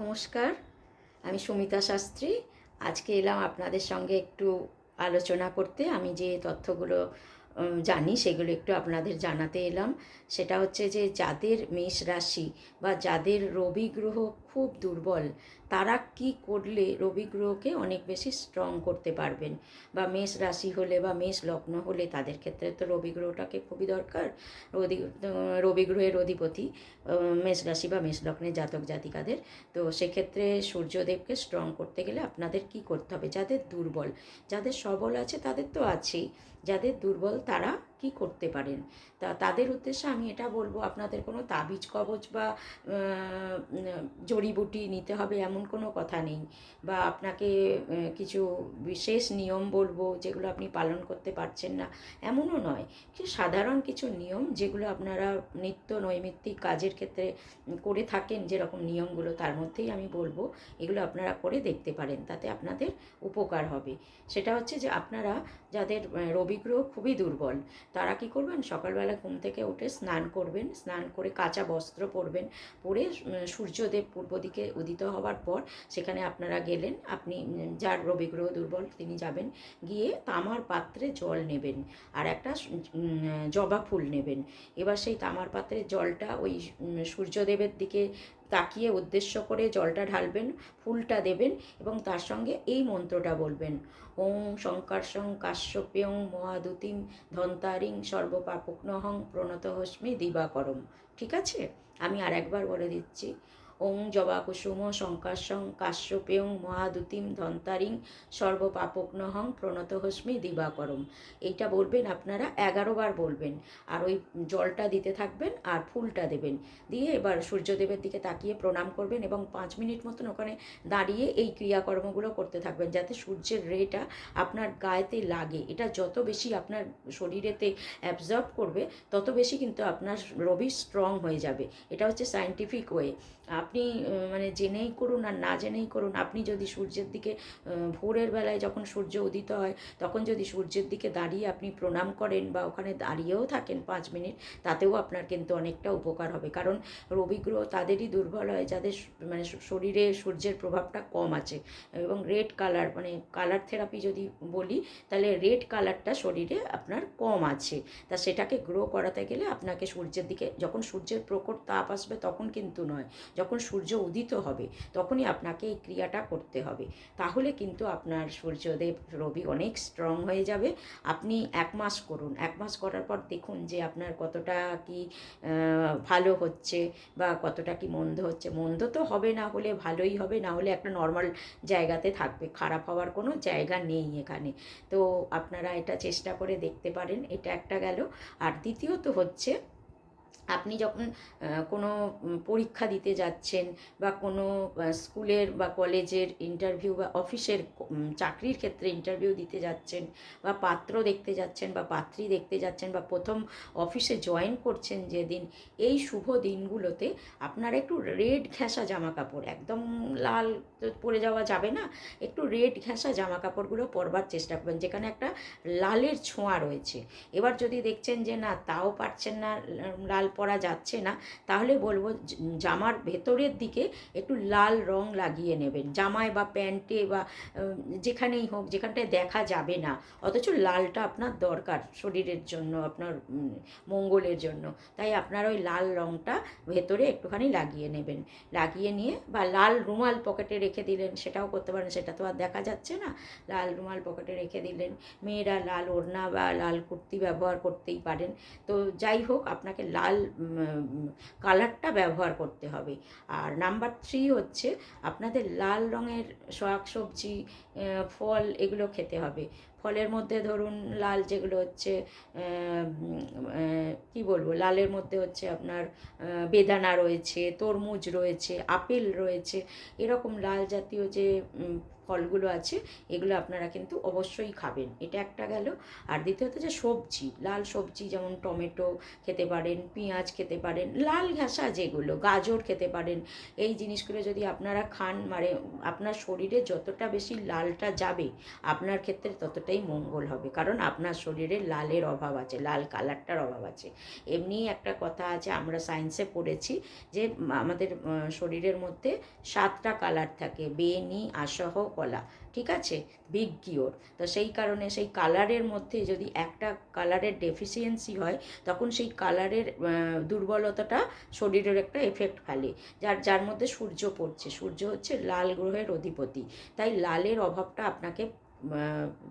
নমস্কার, আমি সুমিতা শাস্ত্রী। আজকে এলাম আপনাদের সঙ্গে একটু আলোচনা করতে। আমি যে তথ্যগুলো জানি সেগুলো একটু আপনাদের জানাতে এলাম। সেটা হচ্ছে যে যাদের মেষ রাশি বা যাদের রবি গ্রহ খুব দুর্বল তারা কি করলে রবি গ্রহকে অনেক বেশি স্ট্রং করতে পারবেন? বা মেষ রাশি হলে বা মেষ লগ্ন হলে তাদের ক্ষেত্রে তো রবি গ্রহটাকে খুবই দরকার। রবি গ্রহের অধিপতি মেষ রাশি বা মেষ লগ্নের জাতক জাতিকাদের। তো সেক্ষেত্রে সূর্যদেবকে স্ট্রং করতে গেলে আপনাদের কি করতে হবে? যাদের দুর্বল, যাদের সবল আছে তাদের তো আছেই। যাদের দুর্বল তারা কি করতে পারেন? তা তাদের উদ্দেশ্যে আমি এটা বলব আপনাদের কোনো তাবিজ কবচ বা জড়িবুটি নিতে হবে এমন কোনো কথা নেই। বা আপনাকে কিছু বিশেষ নিয়ম বলব যেগুলো আপনি পালন করতে পারছেন না এমনও নয় কিছু সাধারণ কিছু নিয়ম যেগুলো আপনারা নিত্য নৈমিত্তিক কাজের ক্ষেত্রে করে থাকেন যেরকম নিয়মগুলো তার মধ্যেই আমি বলব এগুলো আপনারা করে দেখতে পারেন তাতে আপনাদের উপকার হবে। সেটা হচ্ছে যে আপনারা যাদের আহ, রবি গ্রহ খুবই দুর্বল তারা কি করবেন? সকালবেলা ঘুম থেকে উঠে স্নান করবেন। স্নান করে কাঁচা বস্ত্র পরবেন। পরে সূর্যদেব পূর্ব দিকে উদিত হওয়ার পর সেখানে আপনারা গেলেন। আপনি যার রবি গ্রহ দুর্বল, তিনি যাবেন। গিয়ে তামার পাত্রে জল নেবেন আর একটা জবা ফুল নেবেন। এবার সেই তামার পাত্রের জলটা ওই সূর্যদেবের দিকে তাকিয়ে উদ্দেশ্য করে জলটা ঢালবেন, ফুলটা দেবেন এবং তার সঙ্গে এই মন্ত্রটা বলবেন। ওং শঙ্কর্ষং কাশ্যপ্যং মহাদুতিম ধন্তারিং সর্বপাপগ্নহং প্রণত হস্মি দিবাকরম। ঠিক আছে? আমি আর একবার বলে দিচ্ছি। ওং জবা কুসুম শঙ্কর্ষং কাশ্যপেয়ং মহাদুতিম ধন্তারিং সর্বপাপগ্নহং প্রণত হস্মি দিবাকরম। এইটা বলবেন আপনারা, এগারো বার বলবেন। আর ওই জলটা দিতে থাকবেন আর ফুলটা দেবেন। দিয়ে এবার সূর্যদেবের দিকে তাকিয়ে প্রণাম করবেন এবং পাঁচ মিনিট মতন ওখানে দাঁড়িয়ে এই ক্রিয়াকর্মগুলো করতে থাকবেন যাতে সূর্যের রেটা আপনার গায়েতে লাগে। এটা যত বেশি আপনার শরীরেতে অ্যাবজর্ব করবে, তত বেশি কিন্তু আপনার রবি স্ট্রং হয়ে যাবে। এটা হচ্ছে সায়েন্টিফিক ওয়ে আপনি মানে জেনেই করুন আর না জেনেই করুন, আপনি যদি সূর্যের দিকে ভোরের বেলায় যখন সূর্য উদিত হয়, তখন যদি সূর্যের দিকে দাঁড়িয়ে আপনি প্রণাম করেন বা ওখানে দাঁড়িয়েও থাকেন পাঁচ মিনিট, তাতেও আপনার কিন্তু অনেকটা উপকার হবে। কারণ রবি গ্রহ তাদেরই দুর্বল হয়, যাদের মানে শরীরে সূর্যের প্রভাবটা কম আছে। এবং রেড কালার মানে কালার থেরাপি যদি বলি, তাহলে রেড কালারটা শরীরে আপনার কম আছে। তা সেটাকে গ্রো করাতে গেলে আপনাকে সূর্যের দিকে, যখন সূর্যের প্রখর তাপ আসবে তখন কিন্তু নয়। যখন সূর্য উদিত হবে, তখনই আপনাকে এই ক্রিয়াটা করতে হবে। তাহলে কিন্তু আপনার সূর্যদেব রবি অনেক স্ট্রং হয়ে যাবে। আপনি এক মাস করুন। এক মাস করার পর দেখুন যে আপনার কতটা কি ভালো হচ্ছে বা কতটা কি মন্দ হচ্ছে। মন্দ তো হবে না হলে ভালোই হবে, না হলে একটা নর্মাল জায়গাতে থাকবে। খারাপ হওয়ার কোনো জায়গা নেই এখানে। তো আপনারা এটা চেষ্টা করে দেখতে পারেন, এটা একটা গেল। আর দ্বিতীয়ত হচ্ছে আপনি যখন কোনো পরীক্ষা দিতে যাচ্ছেন বা কোনো স্কুলের বা কলেজের ইন্টারভিউ বা অফিসের চাকরির ক্ষেত্রে ইন্টারভিউ দিতে যাচ্ছেন বা পাত্র দেখতে যাচ্ছেন বা পাত্রী দেখতে যাচ্ছেন বা প্রথম অফিসে জয়েন করছেন যেদিন, এই শুভ দিনগুলোতে আপনারা একটু রেড ঘেঁষা জামা কাপড় একদম লাল পরে যাওয়া যাবে না, একটু রেড ঘেঁষা জামা কাপড়গুলো পরবার চেষ্টা করবেন, যেখানে একটা লালের ছোঁয়া রয়েছে। এবার যদি দেখছেন যে না, তাও পারছেন না লাল পরা যাচ্ছে না, তাহলে বলব জামার ভেতরের দিকে একটু লাল রং লাগিয়ে নেবেন। জামায় বা প্যান্টে বা যেখানেই হোক, যেখানটায় দেখা যাবে না, অথচ লালটা আপনার দরকার শরীরের জন্য, আপনার মঙ্গলের জন্য। তাই আপনার ওই লাল রংটা ভেতরে একটুখানি লাগিয়ে নেবেন। লাগিয়ে নিয়ে বা লাল রুমাল পকেটে রেখে দিলেন, সেটাও করতে পারেন, সেটা তো আর দেখা যাচ্ছে না। লাল রুমাল পকেটে রেখে দিলেন, মেয়েরা লাল ওড়না বা লাল কুর্তি ব্যবহার করতেই পারেন। তো যাই হোক, আপনাকে লাল কালারটা ব্যবহার করতে হবে। আর নাম্বার থ্রি হচ্ছে আপনাদের লাল রঙের শাক সবজি ফল এগুলো খেতে হবে। ফলের মধ্যে ধরুন লাল যেগুলো হচ্ছে কি বলব, লালের মধ্যে হচ্ছে আপনার বেদানা রয়েছে, তরমুজ রয়েছে, আপেল রয়েছে, এরকম লাল জাতীয় যে ফলগুলো আছে, এগুলো আপনারা কিন্তু অবশ্যই খাবেন। এটা একটা গেল। আর দ্বিতীয়ত যে সবজি, লাল সবজি যেমন টমেটো খেতে পারেন, পেঁয়াজ খেতে পারেন, লাল ঘাসা যেগুলো, গাজর খেতে পারেন, এই জিনিসগুলো যদি আপনারা খান মানে আপনার শরীরে যতটা বেশি লালটা যাবে, আপনার ক্ষেত্রে ততটাই ততই মঙ্গল হবে। কারণ আপনার শরীরে লালের অভাব আছে, লাল কালারটার অভাব আছে। এমনি একটা কথা আছে, আমরা সায়েন্সে পড়েছি যে আমাদের শরীরের মধ্যে সাতটা কালার থাকে বেনি আসহ, কলা, ঠিক আছে? বিগ গিওর তো সেই কারণে সেই কালারের মধ্যে যদি একটা কালারের ডেফিসিয়েন্সি হয়, তখন সেই কালারের দুর্বলতাটা শরীরের একটা এফেক্ট ফেলে। যার যার মধ্যে সূর্য পড়ছে, সূর্য হচ্ছে লাল গ্রহের অধিপতি। তাই লালের অভাবটা আপনাকে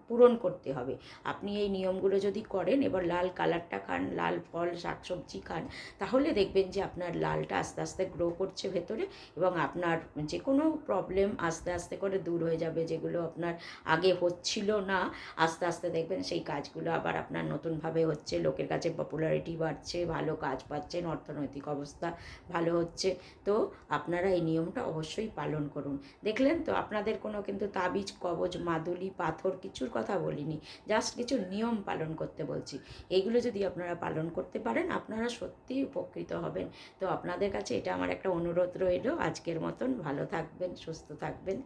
পূরণ করতে হবে। আপনি এই নিয়মগুলো যদি করেন, এবার লাল কালারটা খান, লাল ফল শাকসবজি খান, তাহলে দেখবেন যে আপনার লালটা আস্তে আস্তে গ্রো করছে ভেতরে এবং আপনার যে কোনো প্রবলেম আস্তে আস্তে করে দূর হয়ে যাবে, যেগুলো আপনার আগে হচ্ছিল না, আস্তে আস্তে দেখবেন সেই কাজগুলো আবার আপনার নতুনভাবে হচ্ছে, লোকের কাছে পপুলারিটি বাড়ছে, ভালো কাজ পাচ্ছেন, অর্থনৈতিক অবস্থা ভালো হচ্ছে। তো আপনারা এই নিয়মটা অবশ্যই পালন করুন। দেখলেন তো, আপনাদের কোনো কিন্তু তাবিজ, কবজ, মাদুলি পাথর কিছুর কথা বলিনি জাস্ট কিছু নিয়ম পালন করতে বলছি। এইগুলো যদি আপনারা পালন করতে পারেন, আপনারা সত্যিই উপকৃত হবেন। তো আপনাদের কাছে এটা আমার একটা অনুরোধ রইল। আজকের মতন ভালো থাকবেন, সুস্থ থাকবেন।